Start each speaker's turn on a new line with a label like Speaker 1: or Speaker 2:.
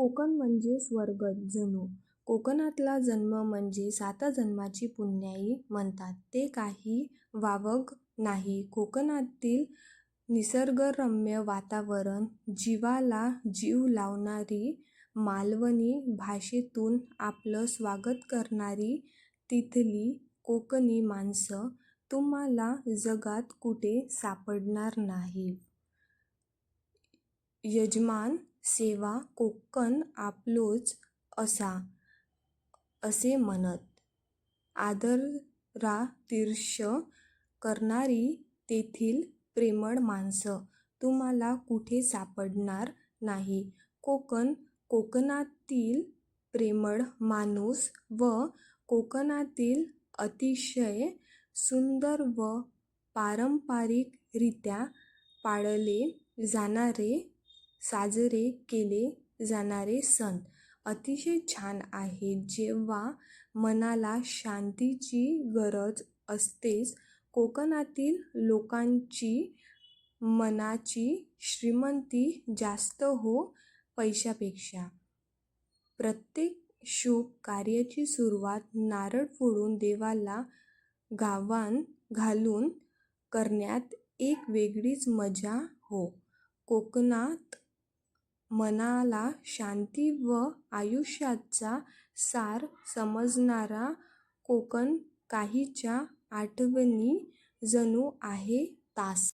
Speaker 1: कोकण म्हणजे स्वर्गच जणू. कोकणातला जन्म म्हणजे सात जन्माची पुण्याई म्हणतात ते काही वावग नाही. कोकणातील निसर्गरम्य वातावरण, जीवाला जीव लावणारी मालवणी भाषेतून आपलं स्वागत करणारी तिथली कोकणी माणसं तुम्हाला जगात कुठे सापडणार नाहीत. यजमान सेवा कोकण आपलोच असा असे म्हणत. आदरातिथ्य करणारी तेथील प्रेमळ माणसं तुम्हाला कुठे सापडणार नाही कोकण, कोकणातील प्रेमळ माणूस व कोकणातील अतिशय सुंदर व पारंपरिकरित्या पाळले जाणारे, साजरे केले जाणारे सण अतिशय छान आहेत. जेव्हा मनाला शांतीची गरज असतेच कोकणातील लोकांची मनाची श्रीमंती जास्त हो पैशापेक्षा. प्रत्येक शुभ कार्याची सुरुवात नारळ फोडून देवाला गावान घालून करण्यात एक वेगळीच मजा हो. कोकणात मनाला शांती व आयुष्याचा सार समजणारा कोकण काहीच्या आठवणी जणू आहे तास.